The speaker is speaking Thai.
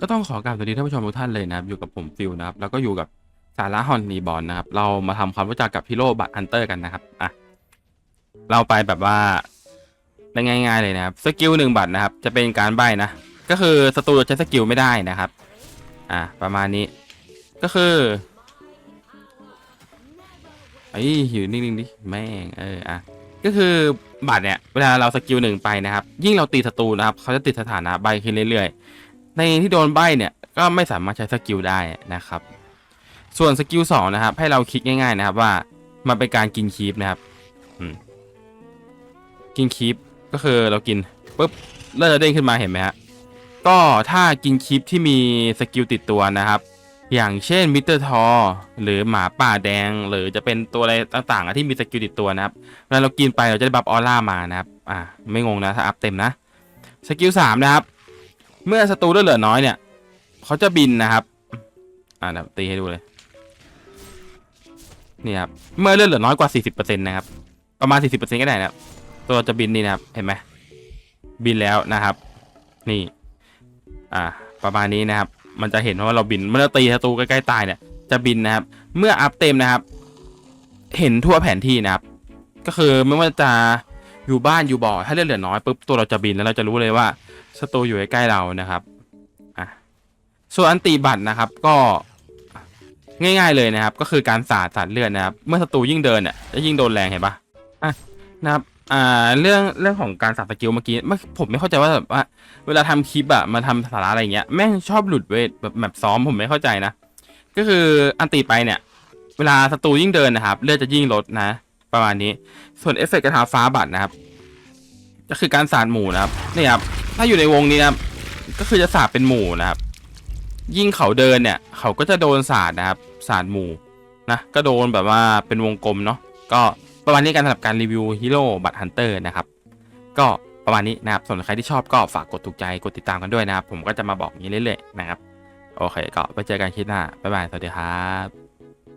ก็ต้องขอกราบสวัสดีท่านผู้ชมทุกท่านเลยนะครับ อยู่กับผมฟิลนะครับ แล้วก็อยู่กับสาระฮอนนีบอลนะครับ เรามาทำความรู้จักกับฮีโร่บัตฮันเตอร์กันนะครับอะเราไปแบบว่าได้ง่าย ๆเลยนะครับสกิลหนึ่งบัตรนะครับ จะเป็นการใบนะ ก็คือศัตรูจะใช้สกิลไม่ได้นะครับ อะประมาณนี้ ก็คือไอ้ยอยู่นิ่งๆดิแม่งเอออะก็คือบัตรเนี่ยเวลาเราสกิลหนึ่งไปนะครับ ยิ่งเราตีศัตรูนะครับเขาจะติดสถานะใบขึ้นเรื่อย ในที่โดนใบเนี่ยก็ไม่สามารถใช้สกิลได้นะครับ ส่วนสกิลสองนะครับ ให้เราคลิกง่าย ๆนะครับว่ามันเป็นการกินคีปนะครับกินคีปก็คือเรากินปุ๊บเลือดจะเด้งขึ้นมาเห็นไหมฮะก็ถ้ากินคีปที่มีสกิลติดตัวนะครับ อย่างเช่นมิเตอร์ทอหรือหมาป่าแดง หรือจะเป็นตัวอะไรต่างๆที่มีสกิลติดตัวนะครับเวลาเรากินไปเราจะได้บัฟออร่ามานะครับ อ่า ไม่งงนะถ้าอัพเต็มนะสกิลสามนะครับ เมื่อศัตรูเลือดเหลือน้อยเนี่ยเขาจะบินนะครับ อ่าเดี๋ยวตีให้ดูเลย นี่ครับ เมื่อเลือดเหลือน้อยกว่า 40%นะครับ ประมาณ 40%ก็ได้นะครับ ตัวจะบินนี่นะครับ เห็นไหม บินแล้วนะครับ นี่ อ่า ประมาณนี้นะครับ มันจะเห็นว่าเราบิน เมื่อเราตีศัตรูใกล้ๆตายเนี่ย จะบินนะครับ เมื่ออัพเต็มนะครับ เห็นทั่วแผนที่นะครับ ก็คือไม่ว่าจะอยู่บ้านอยู่บ่อ ถ้าเลือดเหลือน้อยปุ๊บ ตัวเราจะบินแล้วเราจะรู้เลยว่า ศัตรูอยู่ใกล้เรานะครับอะส่วนอันตีบัตรนะครับก็ง่ายๆเลยนะครับ ก็คือการสาดสาดเลือดนะครับ เมื่อศัตรูยิ่งเดินเนี่ยจะยิ่งโดนแรงเห็นปะอะนะครับอ่าเรื่องเรื่องของการสาดสกิลเมื่อกี้ไม่ผมไม่เข้าใจว่าแบบว่าเวลาทำคลิปอะมาทำสาระอะไรเงี้ยแม่งชอบหลุดเว้ยแบบแบบซ้อมผมไม่เข้าใจนะ ก็คืออันตีไปเนี่ย เวลาศัตรูยิ่งเดินนะครับ เลือดจะยิ่งลดนะ ประมาณนี้ส่วนเอฟเฟกต์กระทาฟ้าบัตรนะครับ ก็คือการสาดหมู่นะครับนี่ครับ ถ้าอยู่ในวงนี้นะครับ ก็คือจะสาดเป็นหมู่นะครับ ยิ่งเขาเดินเนี่ย เขาก็จะโดนสาดนะครับ สาดหมู่นะ ก็โดนแบบว่าเป็นวงกลมเนาะ ก็ประมาณนี้การสำหรับการรีวิวฮีโร่บัตฮันเตอร์นะครับ ก็ประมาณนี้นะครับส่วนใครที่ชอบก็ฝากกดถูกใจ กดติดตามกันด้วยนะครับ ผมก็จะมาบอกอย่างนี้เรื่อยๆนะครับ โอเค ก็ไปเจอกันคลิปหน้า บ๊ายบาย สวัสดีครับ